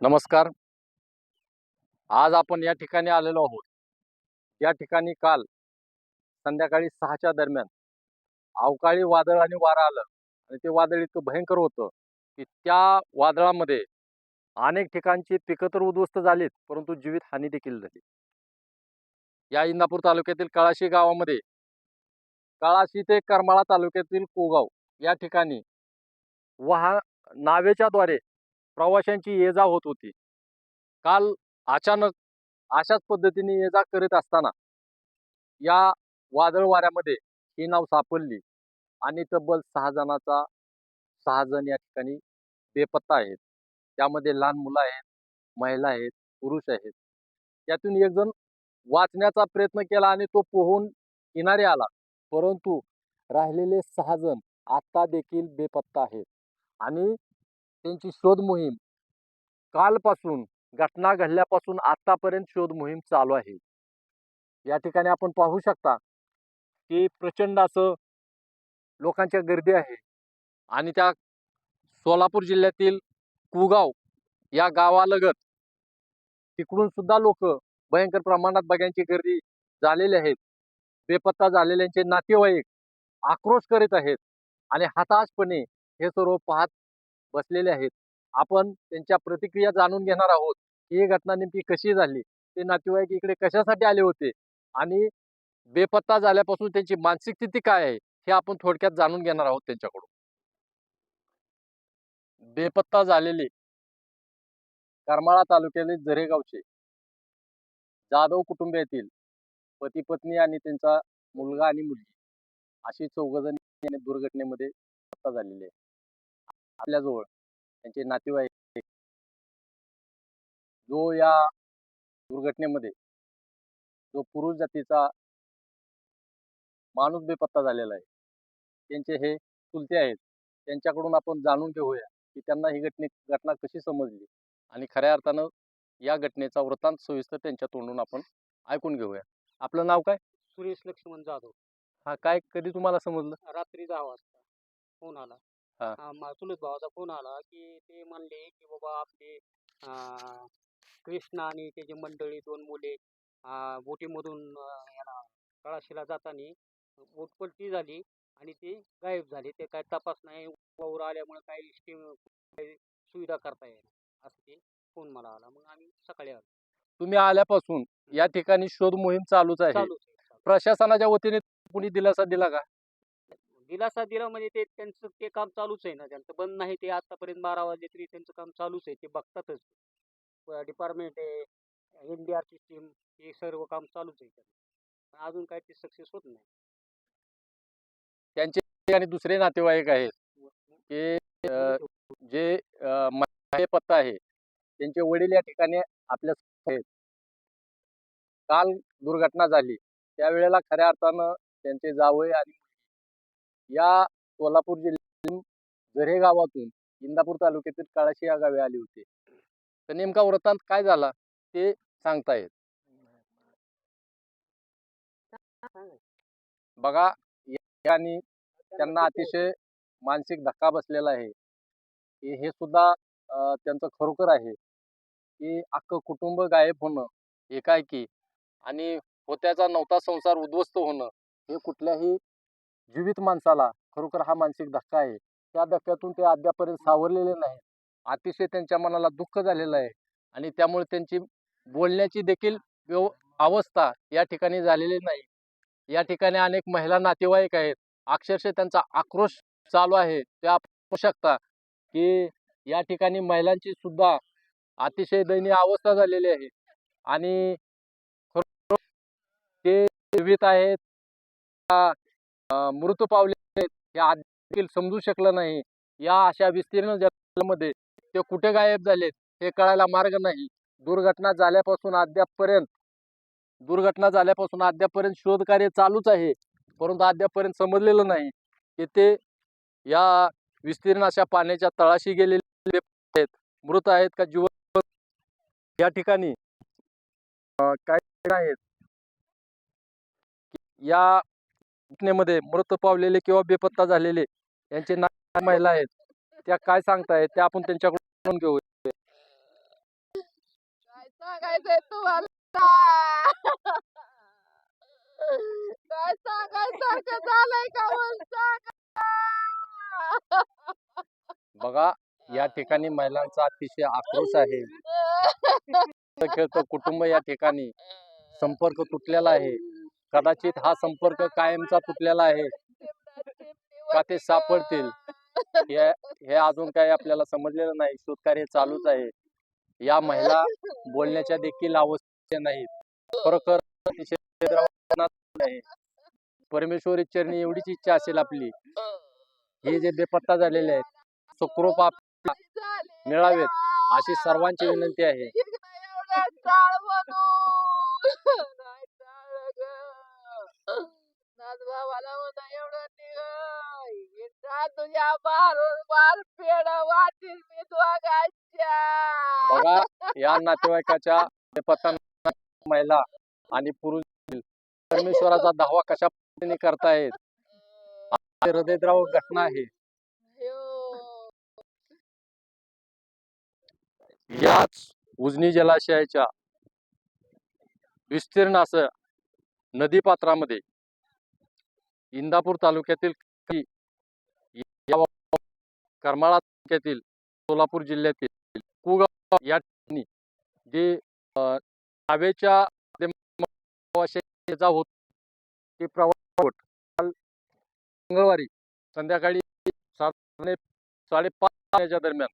नमस्कार. आज आपण या ठिकाणी आलेलो आहोत. या ठिकाणी काल संध्याकाळी सहाच्या दरम्यान अवकाळी वादळ आणि वारा आलं आणि ते वादळ इतकं भयंकर होतं की त्या वादळामध्ये अनेक ठिकाणची पिकं तर उद्ध्वस्त झालीत परंतु जीवित हानी देखील झाली. या इंदापूर तालुक्यातील कळाशी गावामध्ये कळाशी ते करमाळा तालुक्यातील कोगाव या ठिकाणी वाहा नावेच्या द्वारे प्रवाशांची ये जा होत होती. काल अचानक अशाच पद्धतीने ये जा करीत असताना या वादळ वाऱ्यामध्ये ही नाव सापडली आणि तब्बल सहा जणाचा सहा जण या ठिकाणी बेपत्ता आहेत. त्यामध्ये लहान मुलं आहेत महिला आहेत पुरुष आहेत. त्यातून एक जण वाचण्याचा प्रयत्न केला आणि तो पोहून किनारे आला. परंतु राहिलेले सहा जण आता देखील बेपत्ता आहेत. आणि त्यांची शोध मोहीम. कालपासून घटना घडल्यापासून आतापर्यंत शोध मोहीम चालू आहे. या ठिकाणी आपण पाहू शकता की प्रचंड असं लोकांच्या गर्दी आहे. आणि त्या सोलापूर जिल्ह्यातील कुगाव या गावालगत तिकडून सुद्धा लोक भयंकर प्रमाणात बघ्यांची गर्दी झालेली आहेत. बेपत्ता झालेल्यांचे नातेवाईक आक्रोश करीत आहेत. आणि हताशपणे हे सर्व पाहत बसलेले आहेत. आपण त्यांच्या प्रतिक्रिया जाणून घेणार आहोत ही घटना नेमकी कशी झाली? ते नातेवाईक इकडे कशासाठी आले होते? आणि बेपत्ता झाल्यापासून त्यांची मानसिक स्थिती काय आहे हे आपण थोडक्यात जाणून घेणार आहोत त्यांच्याकडून. बेपत्ता झालेले करमाळा तालुक्यातील जरेगावचे जाधव कुटुंबियातील पती पत्नी आणि त्यांचा मुलगा आणि मुलगी अशी चौघजण दुर्घटनेमध्ये पत्ता झालेली आहे. आपल्याजवळ त्यांचे नातेवाईक. जो या दुर्घटनेमध्ये जो पुरुष जातीचा माणूस बेपत्ता झालेला आहे. त्यांचे हे चुलते आहेत. त्यांच्याकडून आपण जाणून घेऊया की त्यांना ही घटने घटना कशी समजली आणि खऱ्या अर्थानं या घटनेचा वृत्तांत सविस्तर त्यांच्या तोंडून आपण ऐकून घेऊया. आपलं नाव काय? सुरेश लक्ष्मण जाधव. हा काय कधी तुम्हाला समजलं? रात्री दहा वाजता. फोन आला. हा. चुलत भावाचा फोन आला की ते म्हणले की बाबा आपले अं, कृष्णा आणि त्याची मंडळी दोन मुले अं, बोटीमधून अं, याला कळाशीला जाताना बोट पलटी झाली आणि ते गायब झाले. ते काय तपास नाही वावर आल्यामुळे काही स्टीम काही सुविधा करता येईल असं ते फोन मला आला. मग आम्ही सकाळी आलो. तुम्ही आल्यापासून या ठिकाणी शोध मोहीम चालूच आहे चालूच आहे. प्रशासनाच्या वतीने कुणी दिलासा दिला का? दिलासा दिला म्हणजे ते त्यांचं ते काम चालूच आहे ना त्यांचं बंद नाही ते आतापर्यंत बारा वाजले तरी त्यांचं काम चालूच आहे ते बघतातच. डिपार्टमेंट आहे एन डी आरची टीम हे सर्व काम चालूच आहे पण अजून काय ते सक्सेस होत नाही. त्यांचे आणि दुसरे नातेवाईक आहेत की जे महिला पत्ता आहे त्यांचे वडील या ठिकाणी आपल्या आहेत. काल दुर्घटना झाली त्यावेळेला खऱ्या अर्थानं त्यांचे जावई आणि या सोलापूर जिल्ह्यातील झरे गावातून इंदापूर तालुक्यातील काळाशी या गावी आली होती. तर नेमका वृत्तांत काय झाला ते सांगता येत. बघा या ठिकाणी त्यांना अतिशय मानसिक धक्का बसलेला आहे. हे सुद्धा त्यांचं खरोखर आहे. की अख्खं कुटुंब गायब होणं एकाएकी आणि होत्याचा नवता संसार उद्ध्वस्त होणं हे कुठल्याही जीवित माणसाला खरोखर हा मानसिक धक्का आहे. त्या धक्क्यातून ते अद्यापर्यंत सावरलेले नाही अतिशय त्यांच्या मनाला दुःख झालेलं आहे आणि त्यामुळे त्यांची बोलण्याची देखील व्यव अवस्था या ठिकाणी झालेली नाही. या ठिकाणी अनेक महिला नातेवाईक आहेत. अक्षरशः त्यांचा आक्रोश चालू आहे. ते आपण पाहू शकता की या ठिकाणी महिलांची सुद्धा अतिशय दयनीय अवस्था झालेली आहे आणि ते जीवित आहेत. मृत पावले हे आज देखील समजू शकलं नाही. या अशा विस्तीर्ण जगामध्ये ते कुठे गायब झालेत हे कळायला मार्ग नाही. दुर्घटना झाल्यापासून अद्यापपर्यंत दुर्घटना झाल्यापासून अद्यापपर्यंत शोधकार्य चालूच आहे. परंतु अद्यापपर्यंत समजलेलं नाही की ते या विस्तीर्ण अशा पाण्याच्या तळाशी गेलेले आहेत. मृत आहेत का जीवन या ठिकाणी काय आहेत? या घटनेमध्ये मृत पावलेले किंवा बेपत्ता झालेले यांचे नाव महिला आहेत. त्या काय सांगतायत त्या आपण त्यांच्याकडून घेऊ सांगायचंय तुम्हाला? काय सांगायसारखं झालंय का मला सांगा बघा या ठिकाणी महिलांचा अतिशय आक्रोश आहे. खेळतं कुटुंब या ठिकाणी संपर्क तुटलेला आहे. कदाचित हा संपर्क कायमचा तुटलेला आहे. का ते सापडतील? हे हे अजून काही आपल्याला समजलेलं नाही. शोधकार्य चालूच आहे. या महिला बोलण्याच्या देखील आवश्यक नाहीत. खरोखर अतिशय वेदनादायक परमेश्वरी चरणी एवढीच इच्छा असेल आपली. हे जे बेपत्ता झालेले आहेत सुखरूप आपल्याला मिळावेत अशी सर्वांची विनंती आहे. एवढं तुझ्या बार पेड मी बघा या नातेवाईकाच्या बेपत्ता महिला आणि पुरुष परमेश्वराचा दावा कशा पद्धतीने करतायत? हृदयद्राव घटना आहे. याच उजनी जलाशयाच्या विस्तीर्ण असं नदीपात्रामध्ये इंदापूर तालुक्यातील करमाळा तालुक्यातील सोलापूर जिल्ह्यातील कुगाव या ठिकाणी जे नावेच्या होत ते प्रवास काल मंगळवारी संध्याकाळी साधारण साडेपाच वाजेच्या दरम्यान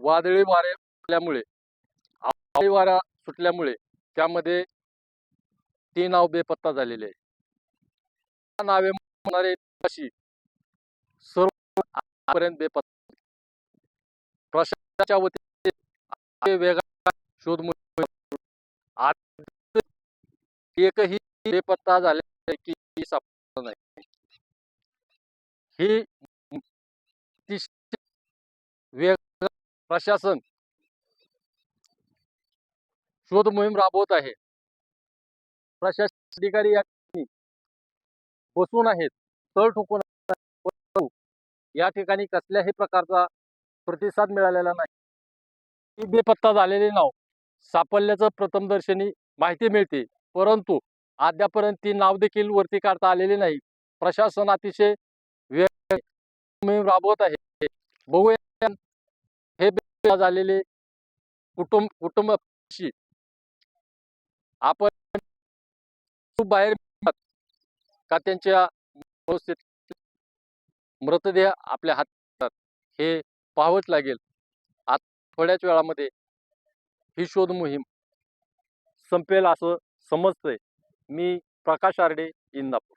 वादळी वारे सुटल्यामुळे वारा सुटल्यामुळे त्यामध्ये तीन नाव बेपत्ता झालेले आहे. नावे होणारे अशी सर्व आजपर्यंत बेपत्ता प्रशासनाच्या वतीने वेगळा शोध एकही बेपत्ता झाले की सापडला नाही. ही वेग प्रशासन शोध मोहीम राबवत आहे. प्रशासन अधिकारी या ठिकाणी बसून आहेत तळ ठोकून या ठिकाणी कसल्याही प्रकारचा प्रतिसाद मिळालेला नाही. ही बेपत्ता झालेले नाव सापडल्याचं प्रथमदर्शनी माहिती मिळते. परंतु अद्यापर्यंत ती नाव देखील वरती काढता आलेली नाही. प्रशासन अतिशय वेळ राबवत आहे. बघूया हे झालेले कुटुंब कुटुंबाशी आपण बाहेर का त्यांच्या मृतदेह आपल्या हातात. हे पाहावंच लागेल. आत थोड्याच वेळामध्ये ही शोध मोहीम संपेल असं समजतंय. मी प्रकाश आरडे इंदापूर.